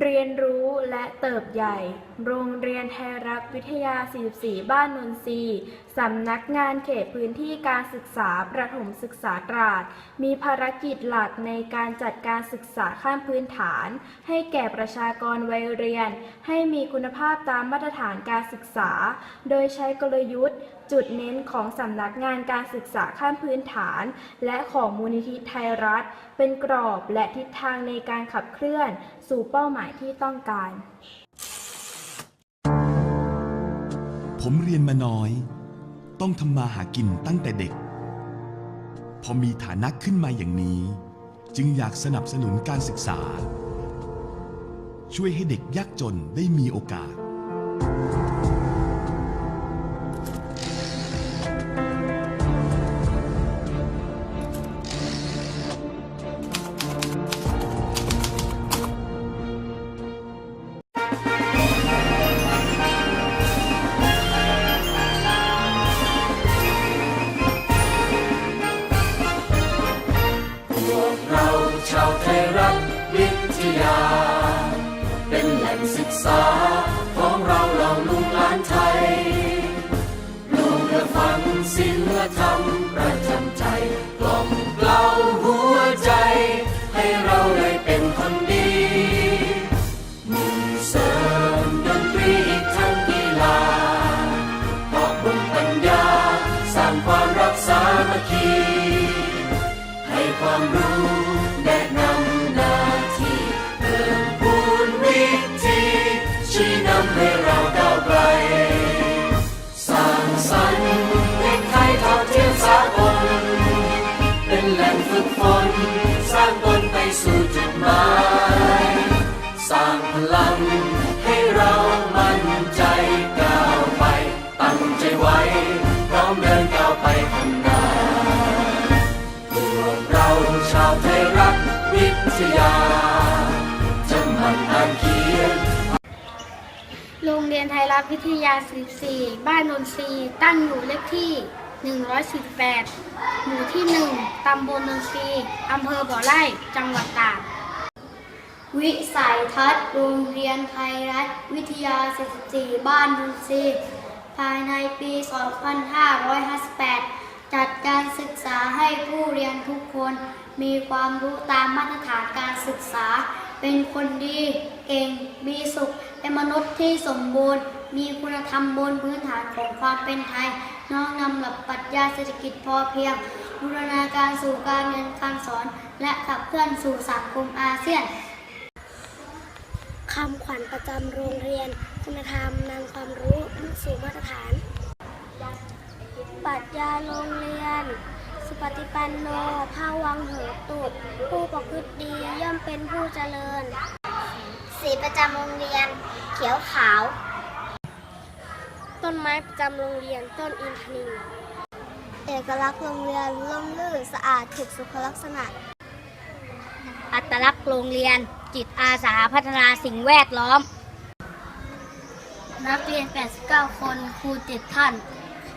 เรียนรู้และเติบใหญ่ โรงเรียนไทยรัฐวิทยา 44 บ้านนนทรีย์สำนักงานเขตพื้นที่การศึกษาประถมศึกษาตราด มีภารกิจหลักในการจัดการศึกษาขั้นพื้นฐาน ให้แก่ประชากรวัยเรียน ให้มีคุณภาพตามมาตรฐานการศึกษา โดยใช้กลยุทธ์ จุดเน้นของสำนักงานการศึกษาขั้นพื้นฐาน และของมูลนิธิไทยรัฐ เป็นกรอบและทิศทางในการขับเคลื่อน สู่เป้าหมายที่ต้องการ ผมเรียนมาน้อย ต้องทำมาหากินตั้งแต่เด็ก พอมีฐานะขึ้นมาอย่างนี้ จึงอยากสนับสนุนการศึกษา ช่วยให้เด็กยากจนได้มีโอกาส ษาของเราเหล่าลุงล้านไทยลูกเลือฟังศิลธรรม เราก้าวไกล สร้างสรรค์เด็กไทยเท่าเทียมสากลเป็นแหล่งฝึกฝน สร้างตนไปสู่จุดหมาย สร้างพลังให้เรามั่นใจก้าวไป ตั้งใจไว้พร้อมเดินก้าวไปข้างหน้าพวกเราชาวไทยรัฐวิทยา จะมั่นอ่านเขียน โรงเรียนไทยรัฐวิทยา44บ้านนนทรีย์ตั้งอยู่เลขที่ 148 หมู่ที่ 1 ตำบลนนทรีย์อำเภอบ่อไร่ จังหวัดตาก วิสัยทัศน์โรงเรียนไทยรัฐวิทยา44บ้านนนทรีย์ภายในปี 2558 จัดการศึกษาให้ผู้เรียนทุกคน มีความรู้ตามมาตรฐานการศึกษา เป็นคนดีเก่งมีสุข เป็นมนุษย์ที่สมบูรณ์ มีคุณธรรมบนพื้นฐานของความเป็นไทย น้อมนำหลักปรัชญาเศรษฐกิจพอเพียงบูรณาการสู่การเรียนการสอน และขับเคลื่อนสู่สังคมอาเซียนคำขวัญประจำโรงเรียน คุณธรรมนำความรู้มุ่งสู่มาตรฐานปรัชญาโรงเรียน ปฏิปันโนภาวังเหตุดผู้ประพฤติดีย่อมเป็นผู้เจริญ สีประจำโรงเรียน เขียวขาว ต้นไม้ประจำโรงเรียนต้นอินทนิลเอกลักษณ์โรงเรียนร่มรื่นสะอาดถูกสุขลักษณะ อัตลักษณ์โรงเรียน จิตอาสาพัฒนาสิ่งแวดล้อม นักเรียน 89 คนครู7ท่าน